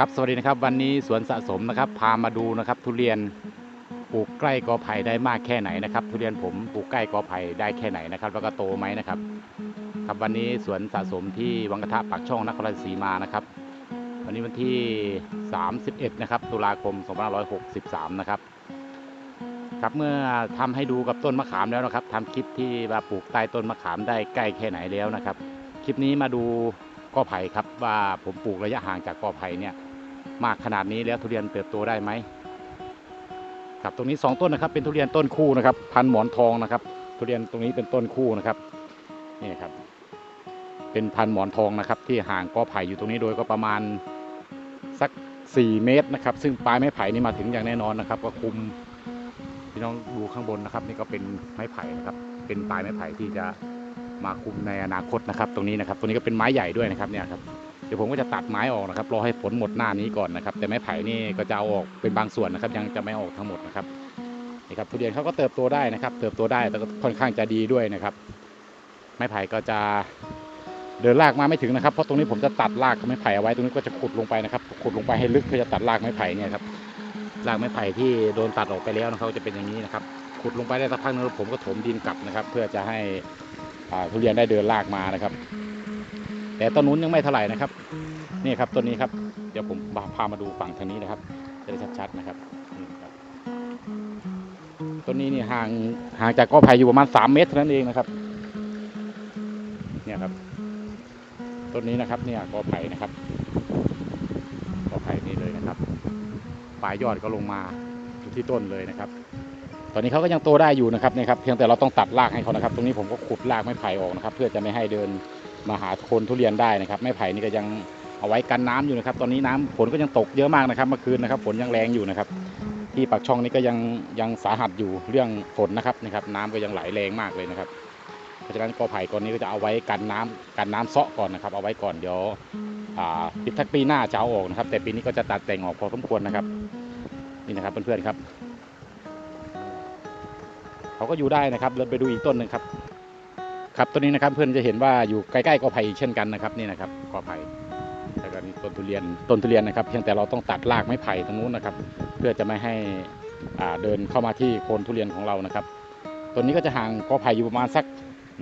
ครับสวัสดีนะครับวันนี้สวนสะสมนะครับ พามาดูนะครับ ทุเรียนปลูกใกล้กอไผ่ได้มากแค่ไหนนะครับ ทุเรียนผมปลูกใกล้กอไผ่ได้แค่ไหนนะครับ แล้วก็โตไหมนะครับ ครับวันนี้สวนสะสมที่วังกระทะปากช่องนครราชสีมานะครับ วันนี้วันที่ 31 นะครับ ตุลาคม 2563 นะครับ ครับเมื่อทำให้ดูกับต้นมะขามแล้วนะครับทำคลิปที่ว่าปลูกใต้ต้นมะขามได้ใกล้แค่ไหนแล้วนะครับ คลิปนี้มาดูกอไผ่ครับว่าผมปลูกระยะห่างจากกอไผ่เนี่ย มากขนาดนี้แล้วทุเรียนเติบโตได้ไหมครับตรงนี้สองต้นนะครับเป็นทุเรียนต้นคู่นะครับ พันหมอนทองนะครับ ทุเรียนตรงนี้เป็นต้นคู่นะครับนี่ครับ เป็นพันหมอนทองนะครับ ที่ห่างกอไผ่อยู่ตรงนี้โดยก็ประมาณสัก 4 เมตรนะครับ ซึ่งปลายไม้ไผ่นี่มาถึงอย่างแน่นอนนะครับ ก็คุมพี่น้องดูข้างบนนะครับ นี่ก็เป็นไม้ไผ่นะครับ เป็นปลายไม้ไผ่ที่จะมาคุมในอนาคตนะครับ ตรงนี้นะครับ ตรงนี้ก็เป็นไม้ใหญ่ด้วยนะครับเนี่ยครับ เดี๋ยวผมก็จะตัดไม้ออกนะครับรอให้ฝนหมดหน้านี้ก่อนนะครับ แต่ไม้ไผ่นี่ก็จะเอาออกเป็นบางส่วนนะครับ ยังจะไม่ออกทั้งหมดนะครับนี่ครับทุเรียนเขาก็เติบโตได้นะครับ เติบโตได้แต่ก็ค่อนข้างจะดีด้วยนะครับ ไม้ไผ่ก็จะเดินรากมาไม่ถึงนะครับเพราะตรงนี้ผมจะตัดรากไม้ไผ่เอาไว้ตรงนี้ก็จะขุดลงไปนะครับ ขุดลงไปให้ลึกเพื่อจะตัดรากไม้ไผ่เนี่ยครับรากไม้ไผ่ที่โดนตัดออกไปแล้วนะครับจะเป็นอย่างนี้นะครับ ขุดลงไปได้สักพักนึงผมก็ถมดินกลับนะครับ เพื่อจะให้ทุเรียนได้เดินรากมานะครับ แต่ต้นนู้นยังไม่เท่าไหร่นะครับ นี่ครับต้นนี้ครับ เดี๋ยวผมพามาดูฝั่งทางนี้นะครับ จะได้ชัดๆนะครับต้นนี้นี่ห่างห่างจากกอไผ่อยู่ประมาณสามเมตรเท่านั้นเองนะครับ เนี่ยครับต้นนี้นะครับเนี่ยกอไผ่นะครับกอไผ่นี่เลยนะครับปลายยอดก็ลงมาอยู่ที่ต้นเลยนะครับ ตอนนี้เขาก็ยังโตได้อยู่นะครับเนี่ยครับ เพียงแต่เราต้องตัดรากให้เขานะครับ ตรงนี้ผมก็ขุดรากไม้ไผ่ออกนะครับ เพื่อจะไม่ให้เดิน มาหาโคนทุเรียนได้นะครับไม้ไผ่นี่ก็ยังเอาไว้กันน้ำอยู่นะครับ ตอนนี้น้ำฝนก็ยังตกเยอะมากนะครับเมื่อคืนนะครับฝนยังแรงอยู่นะครับ ที่ปากช่องนี้ก็ยังยังสาหัสอยู่เรื่องฝนนะครับนะครับ น้ำก็ยังไหลแรงมากเลยนะครับ เพราะฉะนั้นกอไผ่ก้อนนี้ก็จะเอาไว้กันน้ำกันน้ำเซาะก่อนนะครับ เอาไว้ก่อนเดี๋ยวอ่าปีทักปีหน้าจะเอาออกนะครับ แต่ปีนี้ก็จะตัดแต่งออกพอสมควรนะครับนี่นะครับเพื่อนๆครับเขาก็อยู่ได้นะครับเราไปดูอีกต้นหนึ่งครับ ครับต้นนี้นะครับเพื่อนจะเห็นว่าอยู่ใกล้ๆกอไผ่เช่นกันนะครับนี่นะครับกอไผ่แล้วก็นี่ต้นทุเรียนต้นทุเรียนนะครับ เพียงแต่เราต้องตัดรากไม้ไผ่ตรงนู้นนะครับ เพื่อจะไม่ให้อ่าเดินเข้ามาที่โคนทุเรียนของเรานะครับต้นนี้ก็จะห่างกอไผ่อยู่ประมาณสัก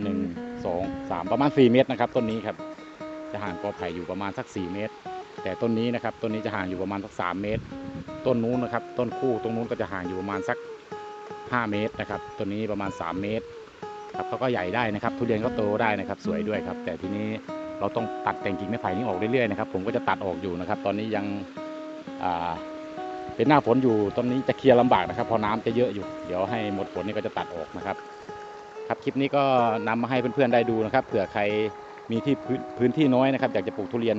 หนึ่งสองสามประมาณสี่เมตรนะครับ ต้นนี้ครับจะห่างกอไผ่อยู่ประมาณสักสี่เมตร แต่ต้นนี้นะครับต้นนี้จะห่างอยู่ประมาณสักสามเมตร ต้นนู้นนะครับ ต้นคู่ตรงนู้นก็จะห่างอยู่ประมาณสัก 5 เมตรนะครับตัวนี้ประมาณ 3 เมตร ครับเขาก็ใหญ่ได้นะครับ ทุเรียนก็โตได้นะครับ สวยด้วยครับ แต่ทีนี้เราต้องตัดแต่งกิ่งไม้ไผ่นี้ออกเรื่อยๆนะครับผมก็จะตัดออกอยู่นะครับ ตอนนี้ยังเป็นหน้าฝนอยู่ตอนนี้จะเคลียร์ลำบากนะครับ พอน้ำจะเยอะอยู่ เดี๋ยวให้หมดฝนนี่ก็จะตัดออกนะครับ ครับคลิปนี้ก็นำมาให้เพื่อนๆได้ดูนะครับเผื่อใครมีที่พื้นที่น้อยนะครับอยากจะปลูกทุเรียน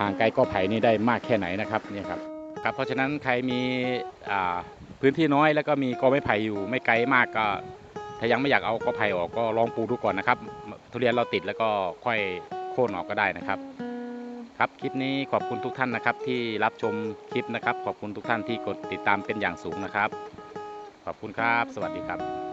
ห่างไกลก็ไผ่นี่ได้มากแค่ไหนนะครับเนี่ยครับครับเพราะฉะนั้นใครมีพื้นที่น้อยแล้วก็มีกอไม้ไผ่อยู่ไม่ไกลมากก็ ถ้ายังไม่อยากเอาก็ไผ่ออกก็ลองปลูกดูก่อนนะครับ ทุเรียนเราติดแล้วก็ค่อยโค่นออกก็ได้นะครับครับคลิปนี้ขอบคุณทุกท่านนะครับ ที่รับชมคลิปนะครับ ขอบคุณทุกท่านที่กดติดตามเป็นอย่างสูงนะครับ ขอบคุณครับ สวัสดีครับ